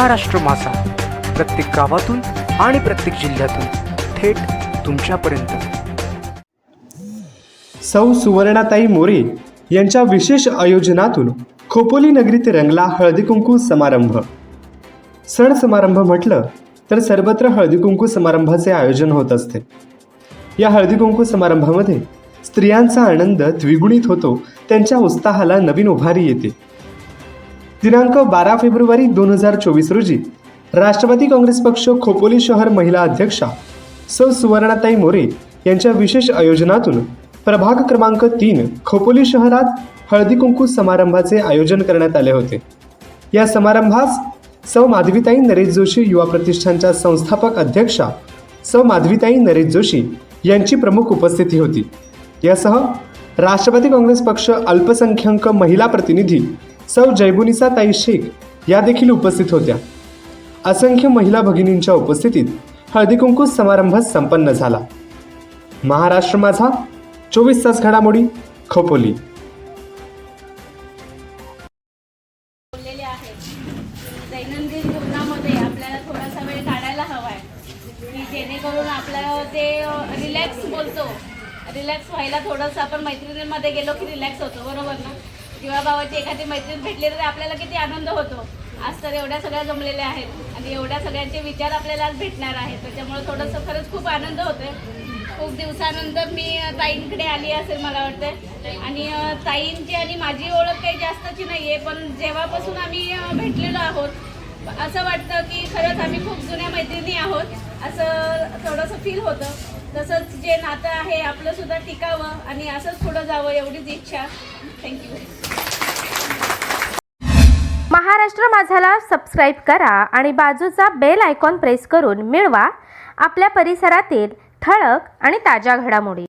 महाराष्ट्र मासा. प्रत्येक गावातून आणि प्रत्येक जिल्ह्यातून थेट तुमच्यापर्यंत. सौ सुवर्णाताई मोरे यांच्या विशेष आयोजनातून खोपोली नगरीत रंगला हळदीकुंकू समारंभ. सण समारंभ म्हटलं तर सर्वत्र हळदीकुंकू समारंभाचे आयोजन होत असते. या हळदीकुंकू समारंभामध्ये स्त्रियांचा आनंद द्विगुणित होतो त्यांच्या उत्साहाला नवीन उभारी येते. दिनांक बारा फेब्रुवारी दोन हजार चोवीस रोजी राष्ट्रवादी काँग्रेस पक्ष खोपोली शहर महिला अध्यक्षा सौ सुवर्णाताई मोरे यांच्या विशेष आयोजनातून प्रभाग क्रमांक तीन खोपोली शहरात हळदी कुंकू समारंभाचे आयोजन करण्यात आले होते. या समारंभास सौ माधवीताई नरेश जोशी युवा प्रतिष्ठानच्या संस्थापक अध्यक्षा सौ माधवीताई नरेश जोशी यांची प्रमुख उपस्थिती होती. यासह राष्ट्रवादी काँग्रेस पक्ष अल्पसंख्याक महिला प्रतिनिधी सौ जयबुनिसा ताई शेख या देखील उपस्थित होत्या. असंख्य महिला भगिनींच्या उपस्थितीत हळदीकुंकू समारंभ संपन्न झाला. महाराष्ट्र माझा चोवीस तास घडामोडी खोपोली. बोललेले दैनंदिन जीवनामध्ये आपल्याला थोडासा वेळ काढायला हवा आहे की जेणेकरून आपल्याला ते रिलॅक्स बोलतो. रिलॅक्स व्हायला थोडंसं आपण मैत्रिणींमध्ये गेलो की रिलॅक्स होतो. बरोबर ना? किंवा भावाची एखादी मैत्रीण भेटली तर आपल्याला किती आनंद होतो. आज तर एवढ्या सगळ्या जमलेल्या आहेत आणि एवढ्या सगळ्यांचे विचार आपल्याला आज भेटणार आहेत. त्याच्यामुळे थोडंसं खरंच खूप आनंद होतोय. खूप दिवसानंतर मी ताईंकडे आली असेल मला वाटतं आणि ताईंची आणि माझी ओळख काही जास्तची नाही आहे पण जेव्हापासून आम्ही भेटलेलो आहोत असं वाटतं की खरंच आम्ही खूप जुन्या मैत्रिणी आहोत असं थोडंसं फील होतं. तसंच जे नातं आहे आपलं सुद्धा टिकावं आणि असंच पुढं जावं एवढीच इच्छा. थँक्यू महाराष्ट्र माझाला सबस्क्राईब करा आणि बाजूचा बेल आयकॉन प्रेस करून मिळवा. आपल्या परिसरातील ठळक आणि ताज्या घडामोडी.